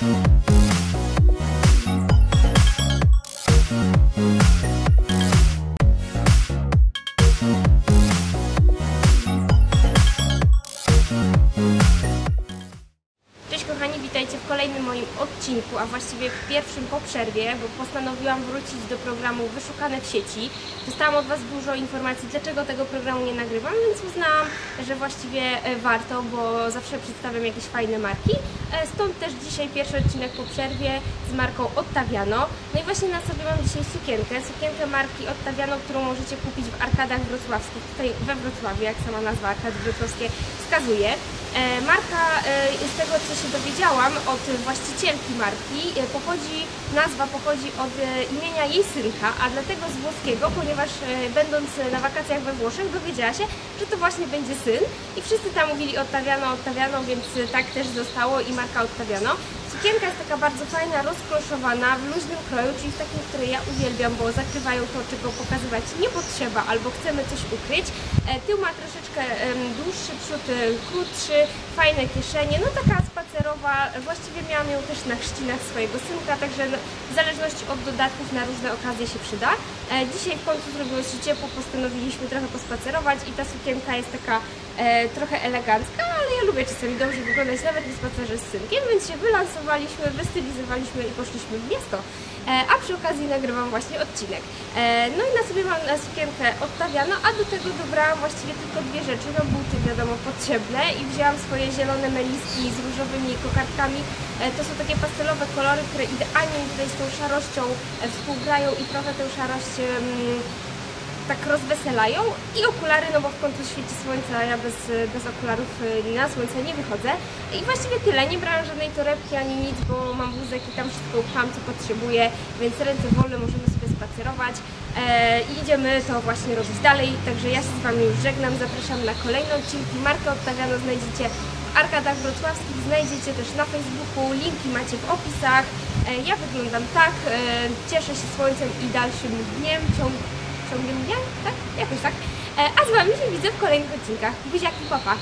Thank you. Kochani, witajcie w kolejnym moim odcinku, a właściwie w pierwszym po przerwie, bo postanowiłam wrócić do programu Wyszukane w sieci. Dostałam od Was dużo informacji, dlaczego tego programu nie nagrywam, więc uznałam, że właściwie e, warto, bo zawsze przedstawiam jakieś fajne marki. E, Stąd też dzisiaj pierwszy odcinek po przerwie z marką Ottaviano. No i właśnie na sobie mam dzisiaj sukienkę, sukienkę marki Ottaviano, którą możecie kupić w arkadach wrocławskich, tutaj we Wrocławiu, jak sama nazwa arkady wrocławskie wskazuje. E, Marka, e, z tego co się dowiedziałam od właścicielki marki, e, pochodzi, nazwa pochodzi od imienia jej synka, a dlatego z włoskiego, ponieważ będąc na wakacjach we Włoszech dowiedziała się, że to właśnie będzie syn i wszyscy tam mówili Ottaviano, Ottaviano, więc tak też zostało i marka Ottaviano. Sukienka jest taka bardzo fajna, rozkloszowana, w luźnym kroju, czyli w takim, które ja uwielbiam, bo zakrywają to, czego pokazywać nie potrzeba, albo chcemy coś ukryć. E, Tył ma troszeczkę dłuższy, przód e, krótszy, fajne kieszenie, no taka spacerowa. Właściwie miałam ją też na chrzcinach swojego synka, także no, w zależności od dodatków na różne okazje się przyda. E, Dzisiaj w końcu zrobiło się ciepło, postanowiliśmy trochę pospacerować i ta sukienka jest taka e, trochę elegancka, ale ja lubię czasami dobrze wyglądać nawet na spacerze z synkiem, więc się wylansowaliśmy, wystylizowaliśmy i poszliśmy w miasto. E, a przy okazji nagrywam właśnie odcinek. E, no i na sobie mam e, sukienkę odtawiano, a do tego dobrałam właściwie tylko dwie rzeczy. No buty wiadomo potrzebne i wzięłam swoje zielone meliski z różowymi kokardkami. E, to są takie pastelowe kolory, które idealnie tutaj z tą szarością e, współgrają i trochę tę szarość tak rozweselają i okulary, no bo w końcu świeci słońce, a ja bez, bez okularów y, na słońce nie wychodzę. I właściwie tyle, nie brałam żadnej torebki ani nic, bo mam wózek i tam wszystko upcham, co potrzebuję, więc ręce wolne możemy sobie spacerować e, i idziemy to właśnie robić dalej. Także ja się z Wami już żegnam, zapraszam na kolejne odcinki. Markę Ottaviano znajdziecie w Arkadach Wrocławskich, znajdziecie też na Facebooku, linki macie w opisach. E, ja wyglądam tak, e, cieszę się słońcem i dalszym dniem, ciągiem dnia, tak? Jakoś tak. E, A z Wami się widzę w kolejnych odcinkach. Buziaki, papa!